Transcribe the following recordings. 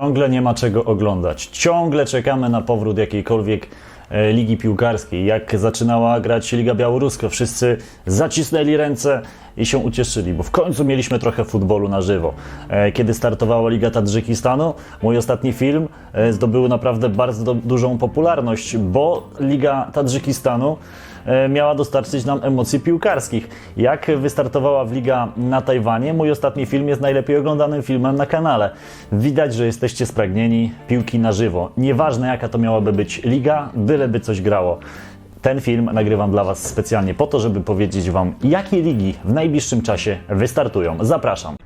Ciągle nie ma czego oglądać. Ciągle czekamy na powrót jakiejkolwiek e, ligi piłkarskiej. Jak zaczynała grać Liga Białoruska, wszyscy zacisnęli ręce i się ucieszyli, bo w końcu mieliśmy trochę futbolu na żywo. E, Kiedy startowała Liga Tadżykistanu, mój ostatni film e, zdobył naprawdę bardzo dużą popularność, bo Liga Tadżykistanu miała dostarczyć nam emocji piłkarskich. Jak wystartowała w Liga na Tajwanie, mój ostatni film jest najlepiej oglądanym filmem na kanale. Widać, że jesteście spragnieni piłki na żywo. Nieważne jaka to miałaby być liga, byleby coś grało. Ten film nagrywam dla Was specjalnie po to, żeby powiedzieć Wam, jakie ligi w najbliższym czasie wystartują. Zapraszam.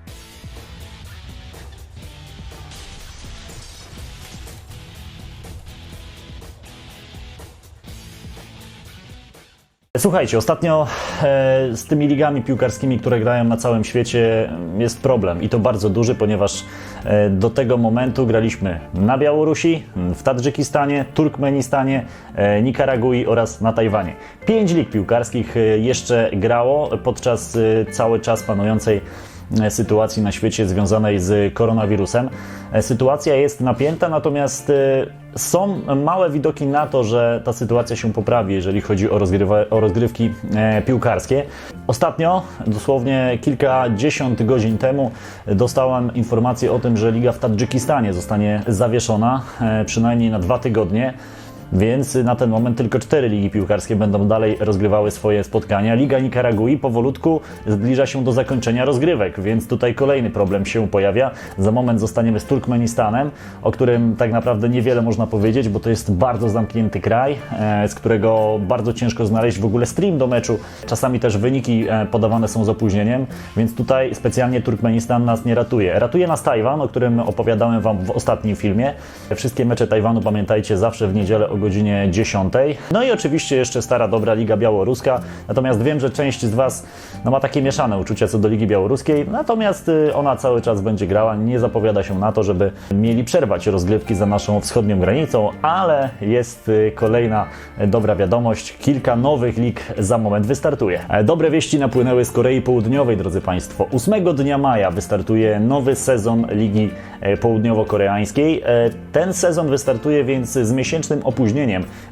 Słuchajcie, ostatnio e, z tymi ligami piłkarskimi, które grają na całym świecie, jest problem i to bardzo duży, ponieważ e, do tego momentu graliśmy na Białorusi, w Tadżykistanie, Turkmenistanie, e, Nikaragui oraz na Tajwanie. Pięć lig piłkarskich jeszcze grało podczas cały czas panującej sytuacji na świecie związanej z koronawirusem. Sytuacja jest napięta, natomiast są małe widoki na to, że ta sytuacja się poprawi, jeżeli chodzi o, o rozgrywki e, piłkarskie. Ostatnio, dosłownie kilkadziesiąt godzin temu, dostałem informację o tym, że liga w Tadżykistanie zostanie zawieszona e, przynajmniej na dwa tygodnie. Więc na ten moment tylko cztery ligi piłkarskie będą dalej rozgrywały swoje spotkania. Liga Nikaragui powolutku zbliża się do zakończenia rozgrywek, więc tutaj kolejny problem się pojawia. Za moment zostaniemy z Turkmenistanem, o którym tak naprawdę niewiele można powiedzieć, bo to jest bardzo zamknięty kraj, e, z którego bardzo ciężko znaleźć w ogóle stream do meczu. Czasami też wyniki e, podawane są z opóźnieniem, więc tutaj specjalnie Turkmenistan nas nie ratuje. Ratuje nas Tajwan, o którym opowiadałem Wam w ostatnim filmie. Wszystkie mecze Tajwanu pamiętajcie zawsze w niedzielę o godzinie 10. No i oczywiście jeszcze stara dobra Liga Białoruska. Natomiast wiem, że część z Was no, ma takie mieszane uczucia co do Ligi Białoruskiej. Natomiast y, ona cały czas będzie grała. Nie zapowiada się na to, żeby mieli przerwać rozgrywki za naszą wschodnią granicą, ale jest y, kolejna y, dobra wiadomość. Kilka nowych lig za moment wystartuje. E, Dobre wieści napłynęły z Korei Południowej, drodzy Państwo. 8 dnia maja wystartuje nowy sezon Ligi e, Południowo-Koreańskiej. E, Ten sezon wystartuje więc z miesięcznym opóźnieniem.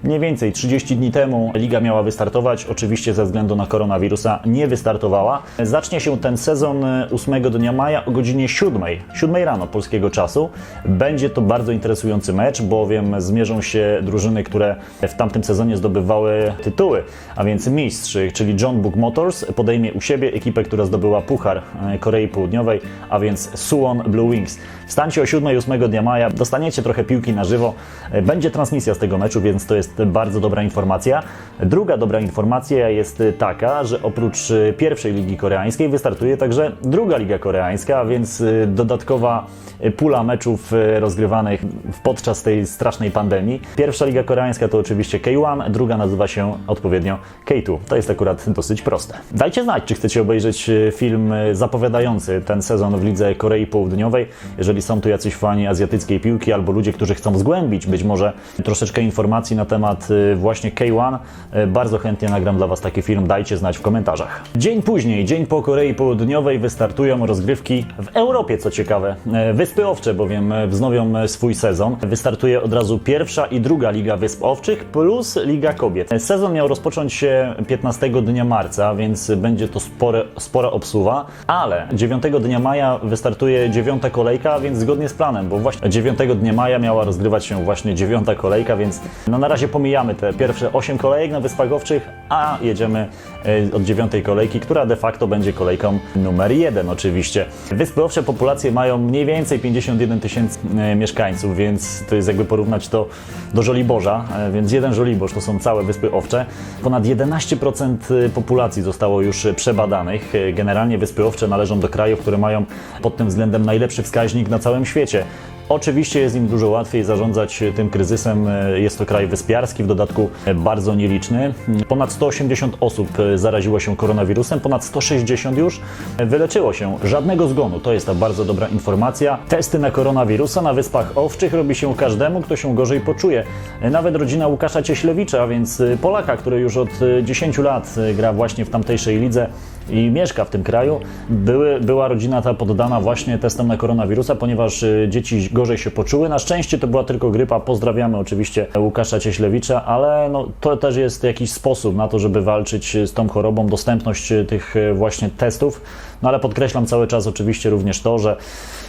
Mniej więcej 30 dni temu liga miała wystartować, oczywiście ze względu na koronawirusa nie wystartowała. Zacznie się ten sezon e, 8 dnia maja o godzinie 7, 7 rano polskiego czasu. Będzie to bardzo interesujący mecz, bowiem zmierzą się drużyny, które w tamtym sezonie zdobywały tytuły, a więc mistrz, czyli John Book Motors podejmie u siebie ekipę, która zdobyła Puchar e, Korei Południowej, a więc Suwon Blue Wings. Wstańcie o 7 i 8 dnia maja, dostaniecie trochę piłki na żywo. E, Będzie transmisja z tego meczu, więc to jest bardzo dobra informacja. Druga dobra informacja jest taka, że oprócz e, pierwszej ligi koreańskiej wystartuje także druga liga koreańska, więc e, dodatkowa e, pula meczów rozgrywanych podczas tej strasznej pandemii. Pierwsza liga koreańska to oczywiście K1, druga nazywa się odpowiednio K2. To jest akurat dosyć proste. Dajcie znać, czy chcecie obejrzeć film zapowiadający ten sezon w lidze Korei Południowej. Jeżeli są tu jacyś fani azjatyckiej piłki albo ludzie, którzy chcą zgłębić być może troszeczkę informacji na temat e, właśnie K1, e, bardzo chętnie nagram dla Was taki film. Dajcie znać w komentarzach. Dzień później, dzień po Korei Południowej wystartują rozgrywki w Europie, co ciekawe. E, Wyspy Owcze bowiem wznowią swój sezon. Wystartuje od razu pierwsza i druga Liga Wysp Owczych plus Liga Kobiet. Sezon miał rozpocząć się 15 dnia marca, więc będzie to spore, spora obsuwa, ale 9 dnia maja wystartuje dziewiąta kolejka, więc zgodnie z planem, bo właśnie 9 dnia maja miała rozgrywać się właśnie dziewiąta kolejka, więc no na razie pomijamy te pierwsze 8 kolejek na Wyspach Owczych, a jedziemy e, od dziewiątej kolejki, która de facto będzie kolejką numer jeden oczywiście. Wyspy Owcze populacje mają mniej więcej 51 tysięcy e, mieszkańców, więc to jest jakby porównać to do Żoliborza, e, więc jeden Żoliborz to są całe Wyspy Owcze. Ponad 11% populacji zostało już przebadanych. Generalnie Wyspy Owcze należą do krajów, które mają pod tym względem najlepszy wskaźnik na całym świecie. Oczywiście jest im dużo łatwiej zarządzać tym kryzysem. Jest to kraj wyspiarski, w dodatku bardzo nieliczny. Ponad 180 osób zaraziło się koronawirusem, ponad 160 już wyleczyło się. Żadnego zgonu, to jest ta bardzo dobra informacja. Testy na koronawirusa na Wyspach Owczych robi się każdemu, kto się gorzej poczuje. Nawet rodzina Łukasza Cieślewicza, więc Polaka, który już od 10 lat gra właśnie w tamtejszej lidze, i mieszka w tym kraju. Były, była rodzina ta poddana właśnie testom na koronawirusa, ponieważ y, dzieci gorzej się poczuły. Na szczęście to była tylko grypa. Pozdrawiamy oczywiście Łukasza Cieślewicza, ale no, to też jest jakiś sposób na to, żeby walczyć z tą chorobą, dostępność y, tych y, właśnie testów. No ale podkreślam cały czas oczywiście również to, że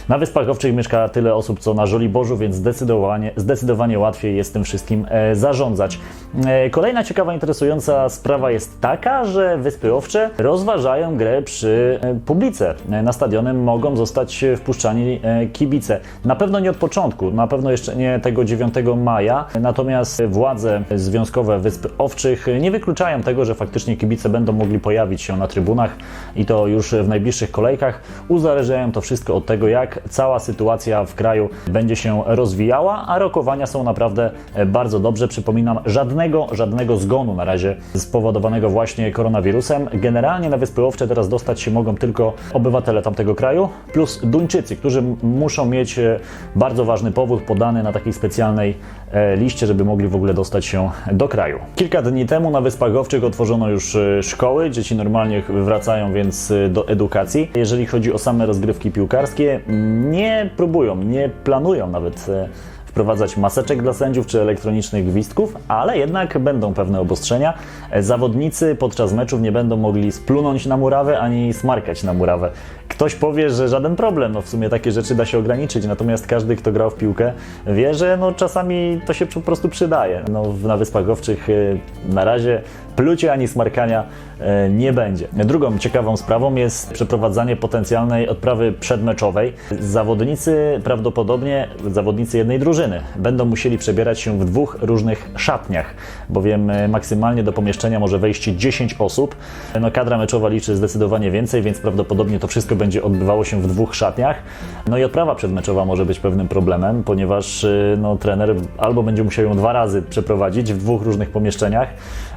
na Wyspach Owczych mieszka tyle osób, co na Żoliborzu, więc zdecydowanie, zdecydowanie łatwiej jest tym wszystkim e, zarządzać. E, kolejna ciekawa, interesująca sprawa jest taka, że Wyspy Owcze rozważają grę przy e, publice. E, Na stadiony mogą zostać e, wpuszczani kibice. Na pewno nie od początku, na pewno jeszcze nie tego 9 maja, natomiast władze związkowe Wysp Owczych nie wykluczają tego, że faktycznie kibice będą mogli pojawić się na trybunach i to już w najbliższych kolejkach. Uzależniają to wszystko od tego, jak cała sytuacja w kraju będzie się rozwijała, a rokowania są naprawdę bardzo dobrze. Przypominam, żadnego, żadnego zgonu na razie spowodowanego właśnie koronawirusem. Generalnie na Wyspy Owcze teraz dostać się mogą tylko obywatele tamtego kraju, plus Duńczycy, którzy muszą mieć e, bardzo ważny powód podany na takiej specjalnej e, liście, żeby mogli w ogóle dostać się do kraju. Kilka dni temu na Wyspach Owczych otworzono już e, szkoły, dzieci normalnie wracają więc do edukacji. Jeżeli chodzi o same rozgrywki piłkarskie, nie próbują, nie planują nawet wprowadzać maseczek dla sędziów czy elektronicznych gwizdków, ale jednak będą pewne obostrzenia. Zawodnicy podczas meczów nie będą mogli splunąć na murawę ani smarkać na murawę. Ktoś powie, że żaden problem, no w sumie takie rzeczy da się ograniczyć, natomiast każdy, kto grał w piłkę, wie, że no czasami to się po prostu przydaje. No, na Wyspach Owczych e, na razie plucie ani smarkania nie będzie. Drugą ciekawą sprawą jest przeprowadzanie potencjalnej odprawy przedmeczowej. Zawodnicy prawdopodobnie, zawodnicy jednej drużyny, będą musieli przebierać się w dwóch różnych szatniach, bowiem e, maksymalnie do pomieszczenia może wejść 10 osób. No, kadra meczowa liczy zdecydowanie więcej, więc prawdopodobnie to wszystko będzie odbywało się w dwóch szatniach. No i odprawa przedmeczowa może być pewnym problemem, ponieważ e, no, trener albo będzie musiał ją dwa razy przeprowadzić w dwóch różnych pomieszczeniach,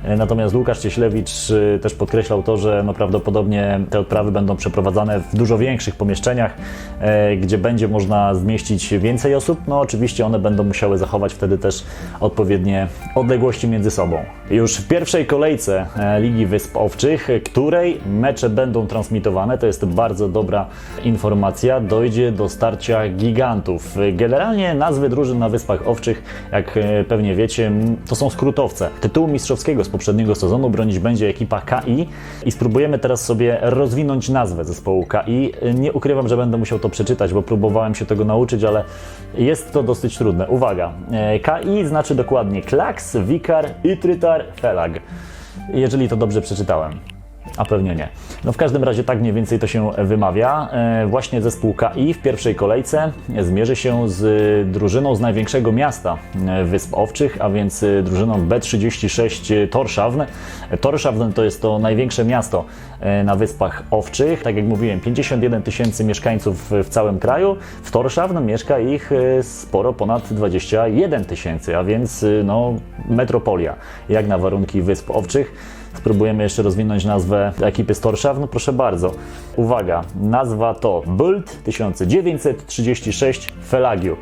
e, natomiast Łukasz Cieślewicz e, też podkreślał to, że no, prawdopodobnie te odprawy będą przeprowadzane w dużo większych pomieszczeniach, e, gdzie będzie można zmieścić więcej osób. No oczywiście one będą musiały zachować wtedy też odpowiednie odległości między sobą. Już w pierwszej kolejce e, Ligi Wysp Owczych, której mecze będą transmitowane, to jest bardzo dobra informacja, dojdzie do starcia gigantów. Generalnie nazwy drużyn na Wyspach Owczych, jak e, pewnie wiecie, to są skrótowce. Tytułu mistrzowskiego z poprzedniego sezonu bronić będzie ekipa KI i spróbujemy teraz sobie rozwinąć nazwę zespołu KI. Nie ukrywam, że będę musiał to przeczytać, bo próbowałem się tego nauczyć, ale jest to dosyć trudne. Uwaga, e, KI znaczy dokładnie Klaks, Wikar, Ytrytar, Felag. Jeżeli to dobrze przeczytałem. A pewnie nie. No w każdym razie tak mniej więcej to się wymawia. E, Właśnie zespół KI w pierwszej kolejce zmierzy się z drużyną z największego miasta e, Wysp Owczych, a więc e, drużyną B36 Torshavn. Torshavn to jest to największe miasto na Wyspach Owczych. Tak jak mówiłem, 51 tysięcy mieszkańców w całym kraju. W Torshavn mieszka ich sporo ponad 21 tysięcy, a więc no, metropolia, jak na warunki Wysp Owczych. Spróbujemy jeszcze rozwinąć nazwę ekipy z Torshavn. No proszę bardzo. Uwaga, nazwa to Bult 1936 Felagiu.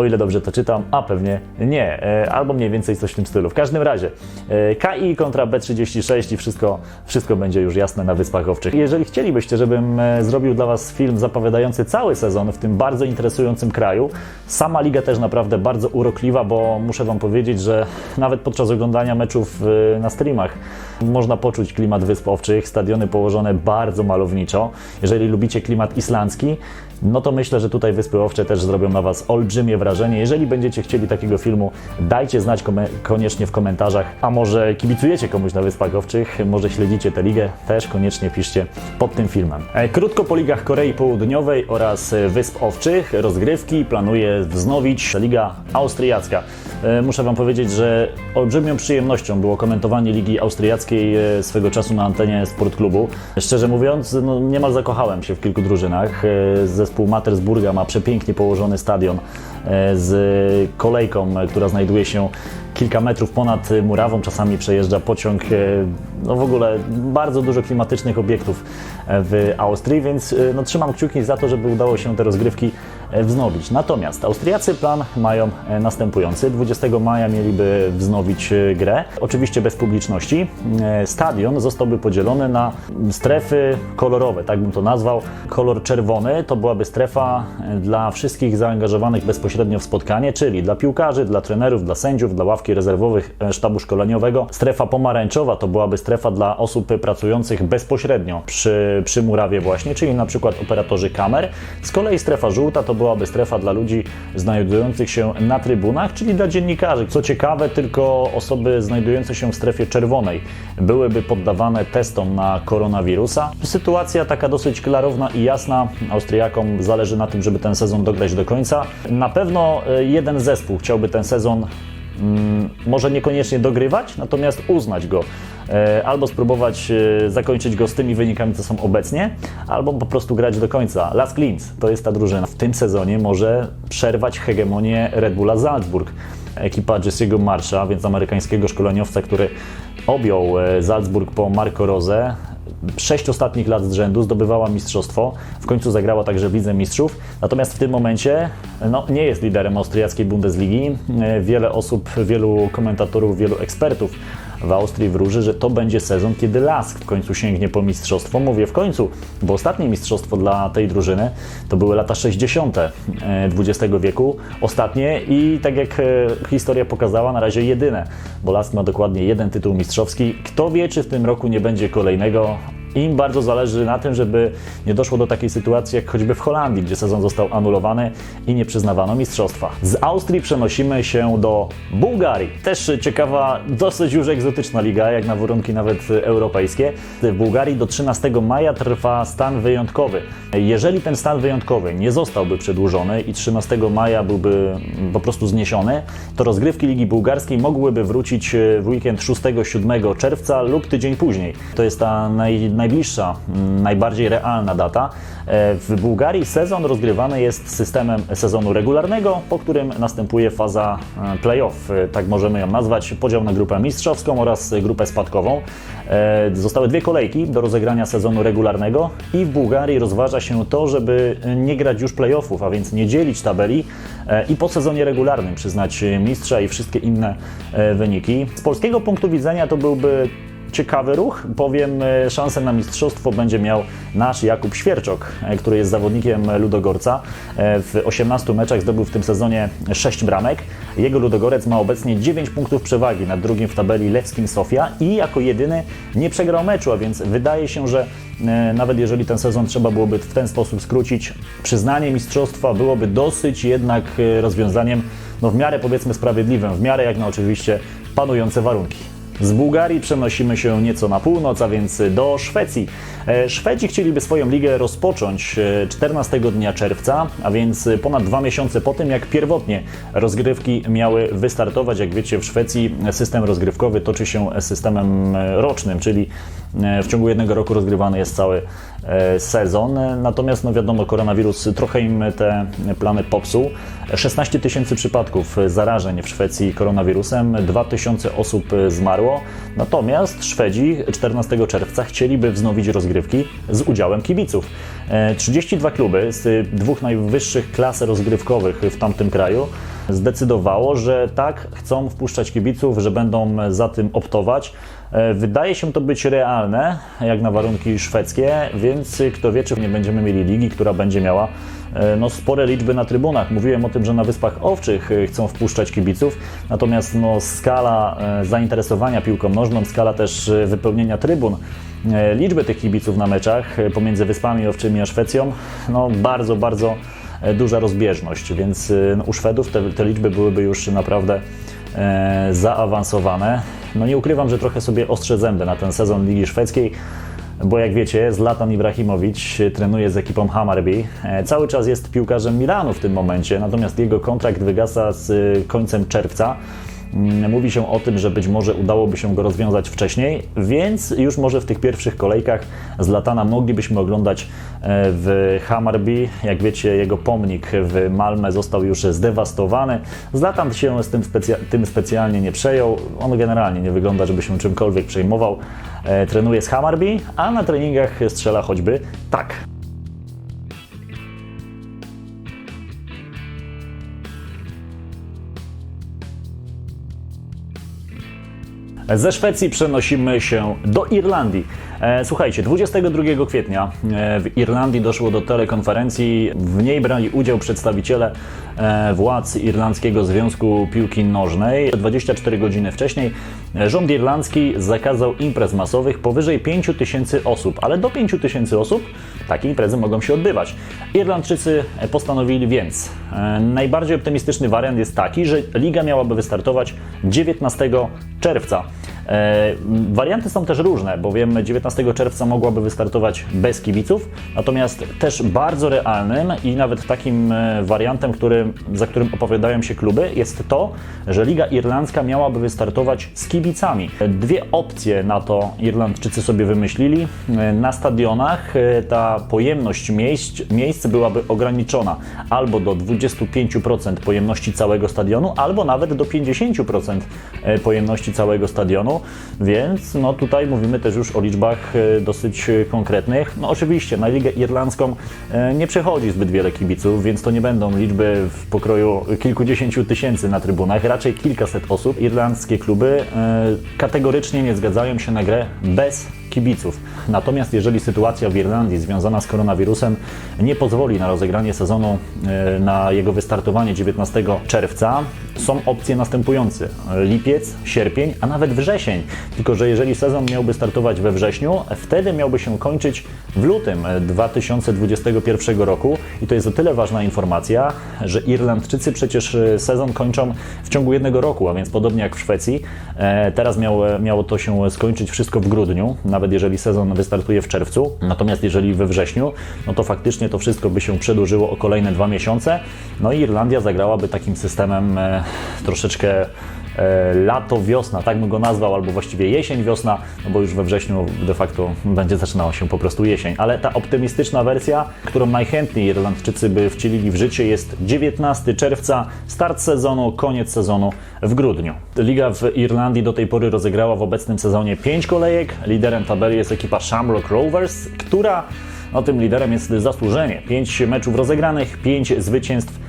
O ile dobrze to czytam, a pewnie nie, e, albo mniej więcej coś w tym stylu. W każdym razie e, KI kontra B36 i wszystko, wszystko będzie już jasne na Wyspach Owczych. Jeżeli chcielibyście, żebym e, zrobił dla Was film zapowiadający cały sezon w tym bardzo interesującym kraju, sama liga też naprawdę bardzo urokliwa, bo muszę Wam powiedzieć, że nawet podczas oglądania meczów na streamach można poczuć klimat Wysp Owczych, stadiony położone bardzo malowniczo. Jeżeli lubicie klimat islandzki, no to myślę, że tutaj Wyspy Owcze też zrobią na Was olbrzymie wrażenie. Jeżeli będziecie chcieli takiego filmu, dajcie znać koniecznie w komentarzach, a może kibicujecie komuś na Wyspach Owczych, może śledzicie tę ligę, też koniecznie piszcie pod tym filmem. E, Krótko po ligach Korei Południowej oraz e, Wysp Owczych rozgrywki planuje wznowić Liga Austriacka. E, Muszę Wam powiedzieć, że olbrzymią przyjemnością było komentowanie Ligi Austriackiej swego czasu na antenie Sportklubu. Szczerze mówiąc, no, niemal zakochałem się w kilku drużynach. E, Zespół Matersburga ma przepięknie położony stadion e, z kolejką, e, która znajduje się kilka metrów ponad murawą. Czasami przejeżdża pociąg. e, No w ogóle bardzo dużo klimatycznych obiektów w Austrii, więc no, trzymam kciuki za to, żeby udało się te rozgrywki wznowić. Natomiast Austriacy plan mają e, następujący. 20 maja mieliby wznowić e, grę, oczywiście bez publiczności. E, Stadion zostałby podzielony na strefy kolorowe, tak bym to nazwał. Kolor czerwony to byłaby strefa dla wszystkich zaangażowanych bezpośrednio w spotkanie, czyli dla piłkarzy, dla trenerów, dla sędziów, dla ławki rezerwowych sztabu szkoleniowego. Strefa pomarańczowa to byłaby strefa dla osób pracujących bezpośrednio przy, przy murawie właśnie, czyli na przykład operatorzy kamer. Z kolei strefa żółta to byłaby strefa dla ludzi znajdujących się na trybunach, czyli dla dziennikarzy. Co ciekawe, tylko osoby znajdujące się w strefie czerwonej byłyby poddawane testom na koronawirusa. Sytuacja taka dosyć klarowna i jasna. Austriakom zależy na tym, żeby ten sezon dograć do końca. Na pewno e, jeden zespół chciałby ten sezon może niekoniecznie dogrywać, natomiast uznać go. E, Albo spróbować e, zakończyć go z tymi wynikami, co są obecnie, albo po prostu grać do końca. Las Klins to jest ta drużyna. W tym sezonie może przerwać hegemonię Red Bulla Salzburg. Ekipa Jesse'ego Marsha, więc amerykańskiego szkoleniowca, który objął e, Salzburg po Marco Rose, sześć ostatnich lat z rzędu zdobywała mistrzostwo, w końcu zagrała także w Lidze Mistrzów, natomiast w tym momencie no, nie jest liderem austriackiej Bundesligi. E, Wiele osób, wielu komentatorów, wielu ekspertów w Austrii wróży, że to będzie sezon, kiedy Lask w końcu sięgnie po mistrzostwo. Mówię w końcu, bo ostatnie mistrzostwo dla tej drużyny to były lata 60. XX wieku. Ostatnie i tak jak e, historia pokazała, na razie jedyne, bo Lask ma dokładnie jeden tytuł mistrzowski. Kto wie, czy w tym roku nie będzie kolejnego. Im bardzo zależy na tym, żeby nie doszło do takiej sytuacji jak choćby w Holandii, gdzie sezon został anulowany i nie przyznawano mistrzostwa. Z Austrii przenosimy się do Bułgarii. Też ciekawa, dosyć już egzotyczna liga, jak na warunki nawet europejskie. W Bułgarii do 13 maja trwa stan wyjątkowy. Jeżeli ten stan wyjątkowy nie zostałby przedłużony i 13 maja byłby po prostu zniesiony, to rozgrywki Ligi Bułgarskiej mogłyby wrócić w weekend 6-7 czerwca lub tydzień później. To jest ta naj, najbliższa, mm, najbardziej realna data. E, W Bułgarii sezon rozgrywany jest systemem sezonu regularnego, po którym następuje faza e, playoff, e, tak możemy ją nazwać, podział na grupę mistrzowską oraz grupę spadkową. Zostały dwie kolejki do rozegrania sezonu regularnego i w Bułgarii rozważa się to, żeby nie grać już playoffów, a więc nie dzielić tabeli i po sezonie regularnym przyznać mistrza i wszystkie inne wyniki. Z polskiego punktu widzenia to byłby ciekawy ruch, bowiem e, szansę na mistrzostwo będzie miał nasz Jakub Świerczok, e, który jest zawodnikiem Ludogorca. E, W 18 meczach zdobył w tym sezonie 6 bramek. Jego Ludogorec ma obecnie 9 punktów przewagi nad drugim w tabeli Lewskim Sofia i jako jedyny nie przegrał meczu, a więc wydaje się, że nawet jeżeli ten sezon trzeba byłoby w ten sposób skrócić, przyznanie mistrzostwa byłoby dosyć jednak rozwiązaniem no w miarę powiedzmy sprawiedliwym, w miarę jak na oczywiście panujące warunki. Z Bułgarii przenosimy się nieco na północ, a więc do Szwecji. E, Szwedzi chcieliby swoją ligę rozpocząć e, 14 dnia czerwca, a więc ponad dwa miesiące po tym, jak pierwotnie rozgrywki miały wystartować. Jak wiecie, w Szwecji system rozgrywkowy toczy się systemem e, rocznym, czyli e, w ciągu jednego roku rozgrywany jest cały e, sezon. Natomiast, no wiadomo, koronawirus trochę im te plany popsuł. 16 tysięcy przypadków zarażeń w Szwecji koronawirusem, 2 tysiące osób zmarło. Natomiast Szwedzi 14 czerwca chcieliby wznowić rozgrywki z udziałem kibiców. E, 32 kluby z dwóch najwyższych klas rozgrywkowych w tamtym kraju zdecydowało, że tak, chcą wpuszczać kibiców, że będą za tym optować. E, Wydaje się to być realne, jak na warunki szwedzkie, więc kto wie, czy nie będziemy mieli ligi, która będzie miała e, no, spore liczby na trybunach. Mówiłem o tym, że na Wyspach Owczych e, chcą wpuszczać kibiców, natomiast no, skala zainteresowania piłką nożną, skala też wypełnienia trybun, liczby tych kibiców na meczach pomiędzy Wyspami Owczymi a Szwecją, no bardzo, bardzo duża rozbieżność, więc e, no, u Szwedów te, te liczby byłyby już naprawdę e, zaawansowane. No nie ukrywam, że trochę sobie ostrzę zęby na ten sezon Ligi Szwedzkiej, bo jak wiecie, Zlatan Ibrahimowicz trenuje z ekipą Hammarby. E, Cały czas jest piłkarzem Milanu w tym momencie, natomiast jego kontrakt wygasa z e, końcem czerwca. Mówi się o tym, że być może udałoby się go rozwiązać wcześniej, więc już może w tych pierwszych kolejkach Zlatana moglibyśmy oglądać e, w Hammarby. Jak wiecie, jego pomnik w Malmę został już zdewastowany. Zlatan się z tym, specja- tym specjalnie nie przejął. On generalnie nie wygląda, żeby się czymkolwiek przejmował. E, Trenuje z Hammarby, a na treningach strzela choćby tak. Ze Szwecji przenosimy się do Irlandii. E, Słuchajcie, 22 kwietnia e, w Irlandii doszło do telekonferencji. W niej brali udział przedstawiciele e, władz Irlandzkiego Związku Piłki Nożnej. 24 godziny wcześniej rząd irlandzki zakazał imprez masowych powyżej 5 tysięcy osób, ale do 5 tysięcy osób takie imprezy mogą się odbywać. Irlandczycy postanowili więc. Najbardziej optymistyczny wariant jest taki, że liga miałaby wystartować 19 czerwca. E, Warianty są też różne, bowiem 19 czerwca mogłaby wystartować bez kibiców, natomiast też bardzo realnym i nawet takim e, wariantem, który, za którym opowiadają się kluby, jest to, że Liga Irlandzka miałaby wystartować z kibicami. Dwie opcje na to Irlandczycy sobie wymyślili. E, Na stadionach ta pojemność miejsc, miejsc byłaby ograniczona albo do 25% pojemności całego stadionu, albo nawet do 50% e, pojemności całego stadionu, więc no tutaj mówimy też już o liczbach e, dosyć e, konkretnych. No oczywiście na Ligę Irlandzką e, nie przechodzi zbyt wiele kibiców, więc to nie będą liczby w pokroju kilkudziesięciu tysięcy na trybunach, raczej kilkaset osób. Irlandzkie kluby kategorycznie nie zgadzają się na grę bez kibiców. Natomiast jeżeli sytuacja w Irlandii związana z koronawirusem nie pozwoli na rozegranie sezonu, na jego wystartowanie 19 czerwca, są opcje następujące: lipiec, sierpień, a nawet wrzesień. Tylko, że jeżeli sezon miałby startować we wrześniu, wtedy miałby się kończyć w lutym 2021 roku. I to jest o tyle ważna informacja, że Irlandczycy przecież e, sezon kończą w ciągu jednego roku, a więc podobnie jak w Szwecji. E, Teraz miało, miało to się skończyć wszystko w grudniu, nawet jeżeli sezon wystartuje w czerwcu. Natomiast jeżeli we wrześniu, no to faktycznie to wszystko by się przedłużyło o kolejne dwa miesiące. No i Irlandia zagrałaby takim systemem e, troszeczkę e, lato, wiosna, tak bym go nazwał, albo właściwie jesień, wiosna, no bo już we wrześniu de facto będzie zaczynała się po prostu jesień. Ale ta optymistyczna wersja, którą najchętniej Irlandczycy by wcielili w życie jest 19 czerwca, start sezonu, koniec sezonu w grudniu. Liga w Irlandii do tej pory rozegrała w obecnym sezonie 5 kolejek. Liderem tabeli jest ekipa Shamrock Rovers, która no, tym liderem jest zasłużenie. 5 meczów rozegranych, 5 zwycięstw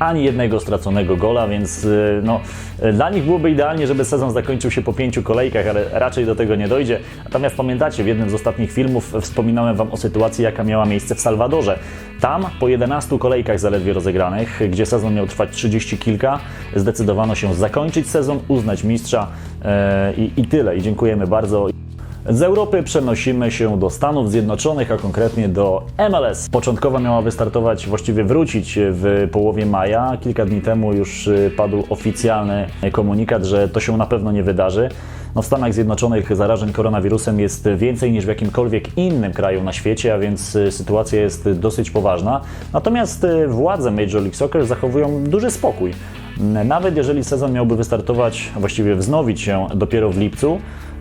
ani jednego straconego gola, więc y, no, y, dla nich byłoby idealnie, żeby sezon zakończył się po pięciu kolejkach, ale raczej do tego nie dojdzie. Natomiast pamiętacie, w jednym z ostatnich filmów wspominałem Wam o sytuacji, jaka miała miejsce w Salwadorze. Tam po 11 kolejkach zaledwie rozegranych, gdzie sezon miał trwać 30 kilka, zdecydowano się zakończyć sezon, uznać mistrza i, i tyle. I dziękujemy bardzo. Z Europy przenosimy się do Stanów Zjednoczonych, a konkretnie do MLS. Początkowo miała wystartować, właściwie wrócić w połowie maja. Kilka dni temu już y, padł oficjalny komunikat, że to się na pewno nie wydarzy. No w Stanach Zjednoczonych zarażeń koronawirusem jest więcej niż w jakimkolwiek innym kraju na świecie, a więc y, sytuacja jest dosyć poważna. Natomiast y, władze Major League Soccer zachowują duży spokój. Nawet jeżeli sezon miałby wystartować, właściwie wznowić się dopiero w lipcu,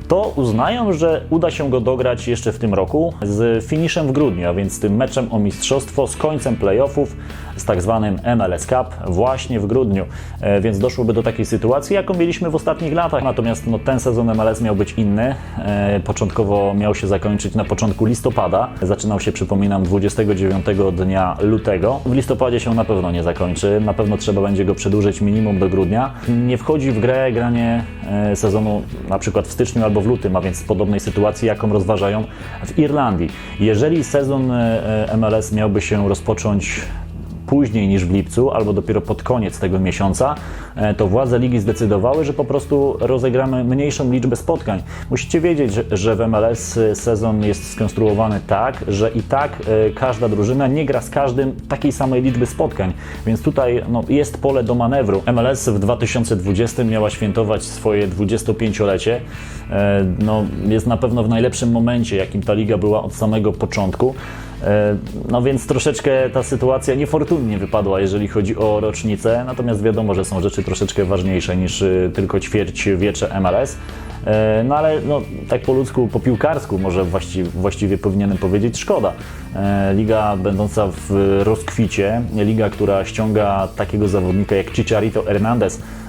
to uznają, że uda się go dograć jeszcze w tym roku z finiszem w grudniu, a więc tym meczem o mistrzostwo z końcem playoffów, z tak zwanym MLS Cup właśnie w grudniu. E, Więc doszłoby do takiej sytuacji, jaką mieliśmy w ostatnich latach. Natomiast no, ten sezon MLS miał być inny. E, Początkowo miał się zakończyć na początku listopada. Zaczynał się, przypominam, 29 dnia lutego. W listopadzie się na pewno nie zakończy. Na pewno trzeba będzie go przedłużyć minimum do grudnia. Nie wchodzi w grę granie e, sezonu na przykład w styczniu albo w lutym, a więc w podobnej sytuacji, jaką rozważają w Irlandii. Jeżeli sezon MLS miałby się rozpocząć później niż w lipcu, albo dopiero pod koniec tego miesiąca, e, to władze ligi zdecydowały, że po prostu rozegramy mniejszą liczbę spotkań. Musicie wiedzieć, że- w MLS sezon jest skonstruowany tak, że i tak e, każda drużyna nie gra z każdym takiej samej liczby spotkań, więc tutaj no, jest pole do manewru. MLS w 2020 miała świętować swoje 25-lecie. E, No, jest na pewno w najlepszym momencie, jakim ta liga była od samego początku. E, No więc troszeczkę ta sytuacja niefortunnie wypadła, jeżeli chodzi o rocznicę, natomiast wiadomo, że są rzeczy troszeczkę ważniejsze niż y, tylko ćwierć wiecze MLS. E, No ale no, tak po ludzku, po piłkarsku może właściwie, właściwie powinienem powiedzieć szkoda. E, Liga będąca w rozkwicie, liga, która ściąga takiego zawodnika jak Chicharito Hernandez, E,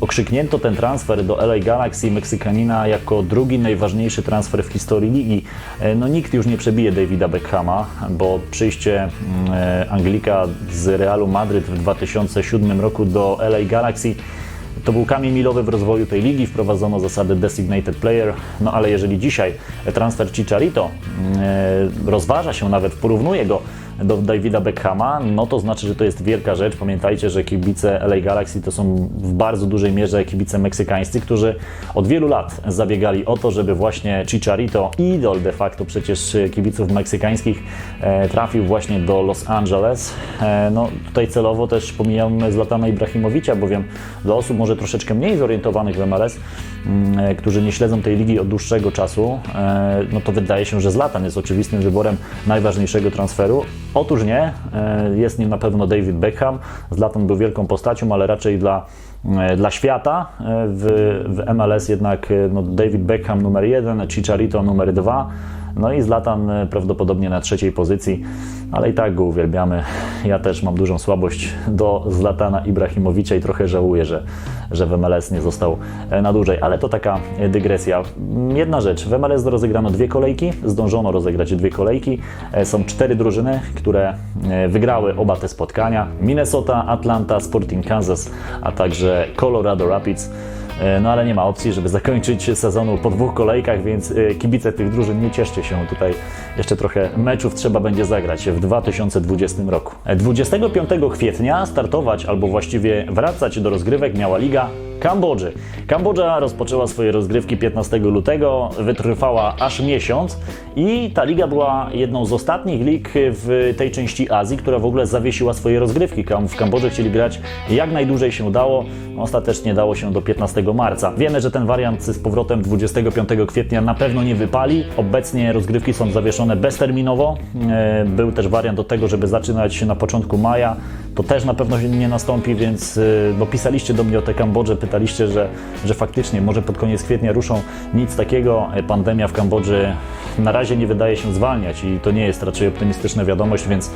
okrzyknięto ten transfer do LA Galaxy Meksykanina jako drugi najważniejszy transfer w historii ligi. E, no nikt już nie przebije Davida Beckhama, bo przyjście mm, e, Anglika z Realu Madryt w 2007 roku do LA Galaxy To był kamień milowy w rozwoju tej ligi, wprowadzono zasady designated player, no ale jeżeli dzisiaj transfer Chicharito e, rozważa się nawet, porównuje go do Davida Beckhama, no to znaczy, że to jest wielka rzecz. Pamiętajcie, że kibice LA Galaxy to są w bardzo dużej mierze kibice meksykańscy, którzy od wielu lat zabiegali o to, żeby właśnie Chicharito, idol de facto przecież kibiców meksykańskich, e, trafił właśnie do Los Angeles. E, no tutaj celowo też pomijam Zlatana Ibrahimowicza, bowiem dla osób może troszeczkę mniej zorientowanych w MLS, mm, e, którzy nie śledzą tej ligi od dłuższego czasu, e, no to wydaje się, że Zlatan jest oczywistym wyborem najważniejszego transferu. Otóż nie, e, jest nim na pewno David Beckham. Zlatan był wielką postacią, ale raczej dla, e, dla świata. E, W, w MLS jednak no, David Beckham numer jeden, Chicharito numer dwa. No i Zlatan e, prawdopodobnie na trzeciej pozycji, ale i tak go uwielbiamy. Ja też mam dużą słabość do Zlatana Ibrahimowicza i trochę żałuję, że, że w MLS nie został e, na dłużej, ale to taka e, dygresja. Jedna rzecz, w MLS rozegrano dwie kolejki, zdążono rozegrać dwie kolejki. Są cztery drużyny, które wygrały oba te spotkania. Minnesota, Atlanta, Sporting Kansas, a także Colorado Rapids. E, No ale nie ma opcji, żeby zakończyć sezonu po dwóch kolejkach, więc e, kibice tych drużyn nie cieszcie się. Tutaj jeszcze trochę meczów trzeba będzie zagrać w 2020 roku. E, 25 kwietnia startować albo właściwie wracać do rozgrywek miała Liga Kambodży. Kambodża rozpoczęła swoje rozgrywki 15 lutego, wytrwała aż miesiąc i ta liga była jedną z ostatnich lig w tej części Azji, która w ogóle zawiesiła swoje rozgrywki. W Kambodży chcieli grać jak najdłużej się dało, ostatecznie dało się do 15 marca. Wiemy, że ten wariant z powrotem 25 kwietnia na pewno nie wypali. Obecnie rozgrywki są zawieszone bezterminowo. E, Był też wariant do tego, żeby zaczynać na początku maja. To też na pewno nie nastąpi, więc y, bo pisaliście do mnie o tę Kambodżę, pytaliście, że, że faktycznie może pod koniec kwietnia ruszą. Nic takiego. E, Pandemia w Kambodży na razie nie wydaje się zwalniać i to nie jest raczej optymistyczna wiadomość, więc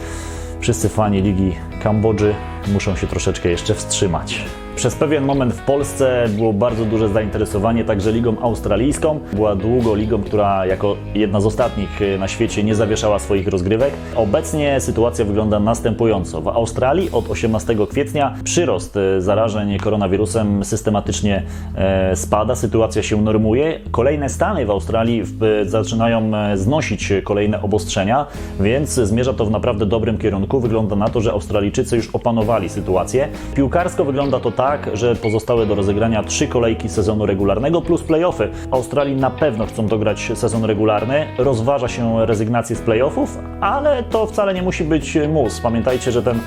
wszyscy fani Ligi Kambodży muszą się troszeczkę jeszcze wstrzymać. Przez pewien moment w Polsce było bardzo duże zainteresowanie także Ligą Australijską. Była długo ligą, która jako jedna z ostatnich e, na świecie nie zawieszała swoich rozgrywek. Obecnie sytuacja wygląda następująco. W Australii od 18 kwietnia przyrost e, zarażeń koronawirusem systematycznie e, spada, sytuacja się normuje. Kolejne stany w Australii zaczynają znosić kolejne obostrzenia, więc zmierza to w naprawdę dobrym kierunku. Wygląda na to, że Australijczycy już opanowali sytuację. Piłkarsko wygląda to tak, że pozostałe do rozegrania trzy kolejki sezonu regularnego plus playoffy. Australii na pewno chcą dograć sezon regularny. Rozważa się rezygnację z playoffów, ale to wcale nie musi być mus. Pamiętajcie, że ten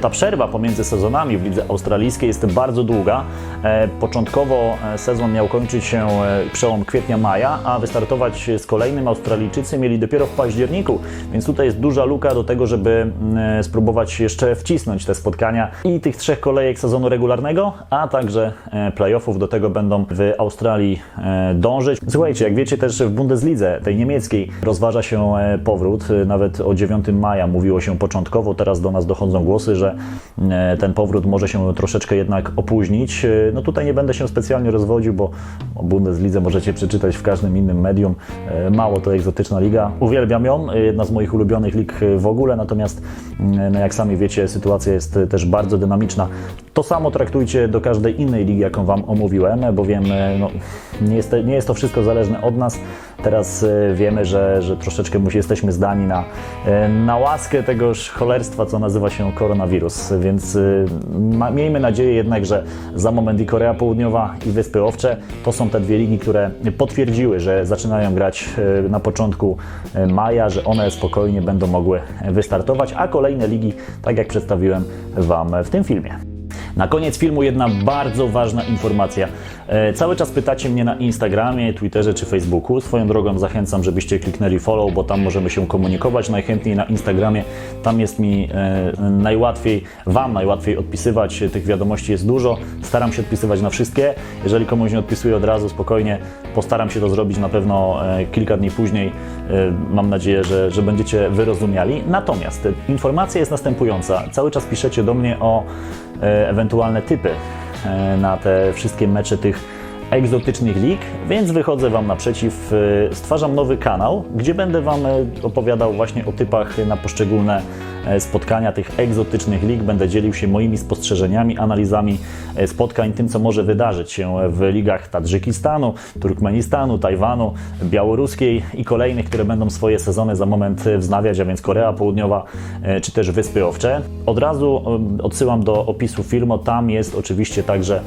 ta przerwa pomiędzy sezonami w lidze australijskiej jest bardzo długa. E, Początkowo e, sezon miał kończyć się e, przełom kwietnia-maja, a wystartować z kolejnym Australijczycy mieli dopiero w październiku, więc tutaj jest duża luka do tego, żeby mm, spróbować jeszcze wcisnąć te spotkania i tych trzech kolejek sezonu regularnego, a także playoffów do tego będą w Australii dążyć. Słuchajcie, jak wiecie też w Bundeslidze, tej niemieckiej, rozważa się powrót. Nawet o 9 maja mówiło się początkowo, teraz do nas dochodzą głosy, że e, ten powrót może się troszeczkę jednak opóźnić. E, No tutaj nie będę się specjalnie rozwodził, bo o Bundeslidze możecie przeczytać w każdym innym medium. E, Mało to egzotyczna liga. Uwielbiam ją, jedna z moich ulubionych lig w ogóle, natomiast no jak sami wiecie, sytuacja jest też bardzo dynamiczna. To samo traktujcie do każdej innej ligi, jaką Wam omówiłem, bowiem no, nie, jest, nie jest to wszystko zależne od nas. Teraz e, wiemy, że, że troszeczkę jesteśmy zdani na, e, na łaskę tegoż cholerstwa, co nazywa się koronawirus, więc e, ma, miejmy nadzieję jednak, że za moment i Korea Południowa i Wyspy Owcze to są te dwie ligi, które potwierdziły, że zaczynają grać na początku maja, że one spokojnie będą mogły wystartować, a kolejne ligi, tak jak przedstawiłem Wam w tym filmie. Na koniec filmu jedna bardzo ważna informacja. E, cały czas pytacie mnie na Instagramie, Twitterze czy Facebooku. Swoją drogą zachęcam, żebyście kliknęli follow, bo tam możemy się komunikować. Najchętniej na Instagramie. Tam jest mi e, najłatwiej, Wam najłatwiej odpisywać. Tych wiadomości jest dużo. Staram się odpisywać na wszystkie. Jeżeli komuś nie odpisuję od razu, spokojnie postaram się to zrobić na pewno e, kilka dni później. Mam nadzieję, że, że będziecie wyrozumiali. Natomiast informacja jest następująca. Cały czas piszecie do mnie o ewentualne typy e, na te wszystkie mecze tych egzotycznych lig, więc wychodzę Wam naprzeciw. e, Stwarzam nowy kanał, gdzie będę Wam e, opowiadał właśnie o typach na poszczególne e, spotkania tych egzotycznych lig. Będę dzielił się moimi spostrzeżeniami, analizami e, spotkań, tym co może wydarzyć się w ligach Tadżykistanu, Turkmenistanu, Tajwanu, Białoruskiej i kolejnych, które będą swoje sezony za moment e, wznawiać, a więc Korea Południowa e, czy też Wyspy Owcze. Od razu e, odsyłam do opisu filmu, tam jest oczywiście także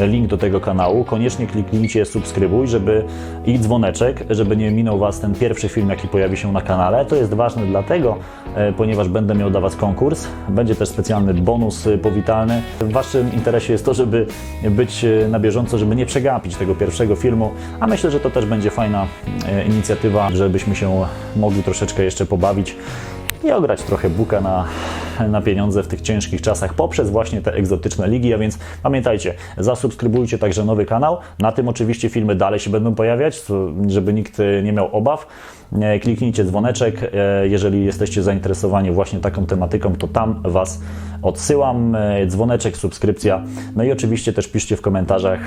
link do tego kanału. Koniecznie kliknijcie subskrybuj, żeby i dzwoneczek, żeby nie minął Was ten pierwszy film, jaki pojawi się na kanale. To jest ważne dlatego, e, ponieważ będę miał dla Was konkurs. Będzie też specjalny bonus e, powitalny. W Waszym interesie jest to, żeby być e, na bieżąco, żeby nie przegapić tego pierwszego filmu, a myślę, że to też będzie fajna e, inicjatywa, żebyśmy się mogli troszeczkę jeszcze pobawić i ograć trochę buka na, na pieniądze w tych ciężkich czasach poprzez właśnie te egzotyczne ligi, a więc pamiętajcie, zasubskrybujcie także nowy kanał. Na tym oczywiście filmy dalej się będą pojawiać, żeby nikt nie miał obaw. E, Kliknijcie dzwoneczek, e, jeżeli jesteście zainteresowani właśnie taką tematyką, to tam Was odsyłam. E, Dzwoneczek, subskrypcja. No i oczywiście też piszcie w komentarzach,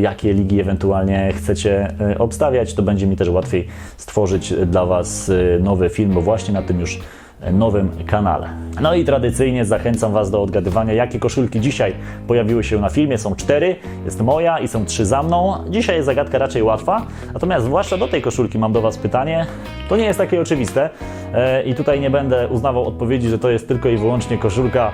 jakie ligi ewentualnie chcecie obstawiać. To będzie mi też łatwiej stworzyć dla Was nowy film, bo właśnie na tym już nowym kanale. No i tradycyjnie zachęcam Was do odgadywania, jakie koszulki dzisiaj pojawiły się na filmie. Są cztery, jest moja i są trzy za mną. Dzisiaj jest zagadka raczej łatwa, natomiast zwłaszcza do tej koszulki mam do Was pytanie. To nie jest takie oczywiste e, i tutaj nie będę uznawał odpowiedzi, że to jest tylko i wyłącznie koszulka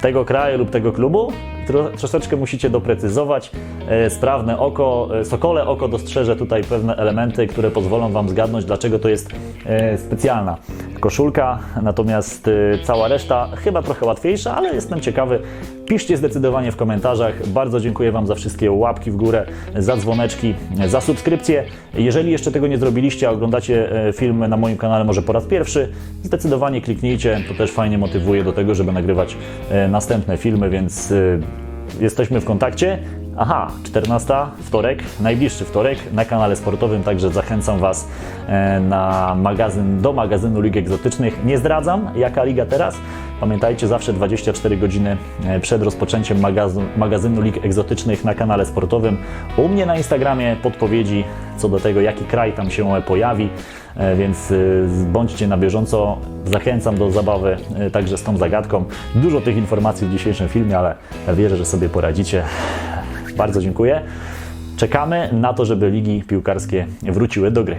tego kraju lub tego klubu. Tro, troszeczkę musicie doprecyzować. E, sprawne oko, e, sokole oko dostrzeże tutaj pewne elementy, które pozwolą Wam zgadnąć, dlaczego to jest e, specjalna koszulka. Natomiast cała reszta chyba trochę łatwiejsza, ale jestem ciekawy. Piszcie zdecydowanie w komentarzach. Bardzo dziękuję Wam za wszystkie łapki w górę, za dzwoneczki, za subskrypcję. Jeżeli jeszcze tego nie zrobiliście, a oglądacie e, film na moim kanale może po raz pierwszy, zdecydowanie kliknijcie. To też fajnie motywuje do tego, żeby nagrywać e, następne filmy, więc e, jesteśmy w kontakcie. Aha, 14, wtorek, najbliższy wtorek na kanale sportowym, także zachęcam Was e, na magazyn, do magazynu Lig Egzotycznych. Nie zdradzam, jaka liga teraz. Pamiętajcie, zawsze 24 godziny e, przed rozpoczęciem magazynu, magazynu Lig Egzotycznych na kanale sportowym. U mnie na Instagramie podpowiedzi co do tego, jaki kraj tam się pojawi, e, więc e, bądźcie na bieżąco. Zachęcam do zabawy także z tą zagadką. Dużo tych informacji w dzisiejszym filmie, ale wierzę, że sobie poradzicie. Bardzo dziękuję. Czekamy na to, żeby ligi piłkarskie wróciły do gry.